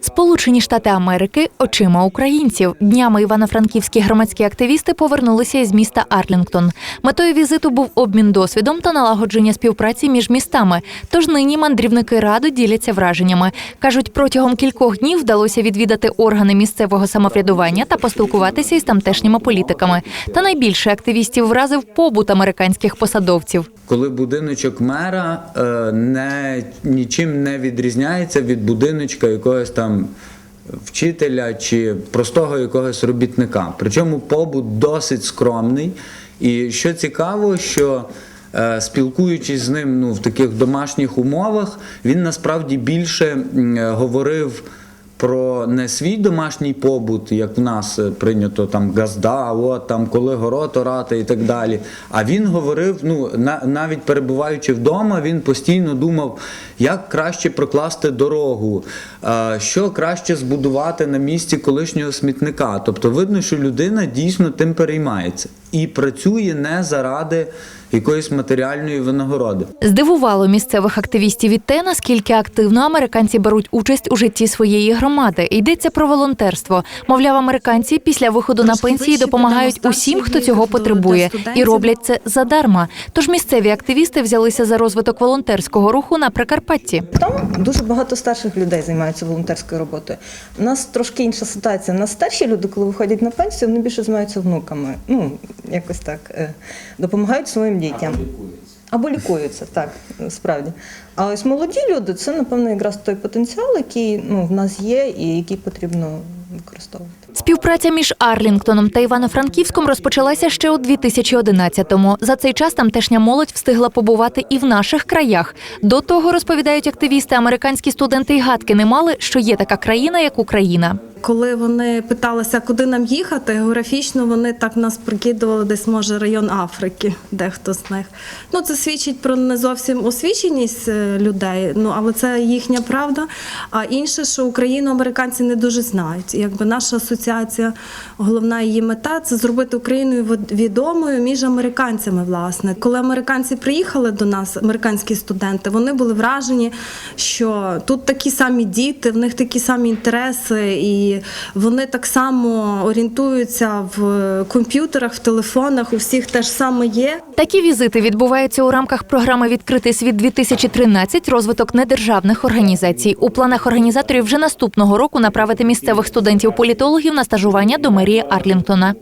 Сполучені Штати Америки очима українців. Днями івано-франківські громадські активісти повернулися із міста Арлінгтон. Метою візиту був обмін досвідом та налагодження співпраці між містами. Тож нині мандрівники раду діляться враженнями. кажуть, протягом кількох днів вдалося відвідати органи місцевого самоврядування та поспілкуватися із тамтешніми політиками. Та найбільше активістів вразив побут американських посадовців. Коли будиночок мера е, не, нічим не відрізняється від будиночка якогось там вчителя чи простого якогось робітника. Причому побут досить скромний. І що цікаво, що е, спілкуючись з ним ну, в таких домашніх умовах, він насправді більше е, говорив про не свій домашній побут, як в нас е, прийнято там газда, от там коли город орати і так далі. А він говорив: ну на, навіть перебуваючи вдома, він постійно думав, як краще прокласти дорогу, е, що краще збудувати на місці колишнього смітника. Тобто видно, що людина дійсно тим переймається і працює не заради якоїсь матеріальної винагороди. Здивувало місцевих активістів і те, наскільки активно американці беруть участь у житті своєї громади. Йдеться про волонтерство. Мовляв, американці після виходу на пенсії допомагають усім, хто цього потребує, і роблять це задарма. Тож місцеві активісти взялися за розвиток волонтерського руху на Прикарпатті. Там дуже багато старших людей займаються волонтерською роботою. У нас трошки інша ситуація. У нас старші люди, коли виходять на пенсію, вони більше займаються внуками. Ну, якось так, е, допомагають своїм дітям. Або лікуються, так, справді. А ось молоді люди це, напевно, якраз той потенціал, який ну, в нас є і який потрібно використовувати. Співпраця між Арлінгтоном та Івано-Франківськом розпочалася ще у 2011-му. За цей час тамтешня молодь встигла побувати і в наших краях. До того розповідають активісти, американські студенти й гадки не мали, що є така країна, як Україна. Коли вони питалися, куди нам їхати, географічно вони так нас прикидували десь може район Африки, дехто з них. Ну це свідчить про не зовсім освіченість е, людей, ну але це їхня правда. А інше, що Україну американці не дуже знають. Якби наша асоціація, головна її мета це зробити Україну від- відомою між американцями. Власне, коли американці приїхали до нас, американські студенти, вони були вражені, що тут такі самі діти, в них такі самі інтереси, і вони так само орієнтуються в комп'ютерах, в телефонах. У всіх те ж саме є. Такі візити відбуваються у рамках програми Відкритий світ 2013 розвиток недержавних організацій. У планах організаторів вже наступного року направити місцевих студентів-політологів на стажування до мерії Арлінгтона.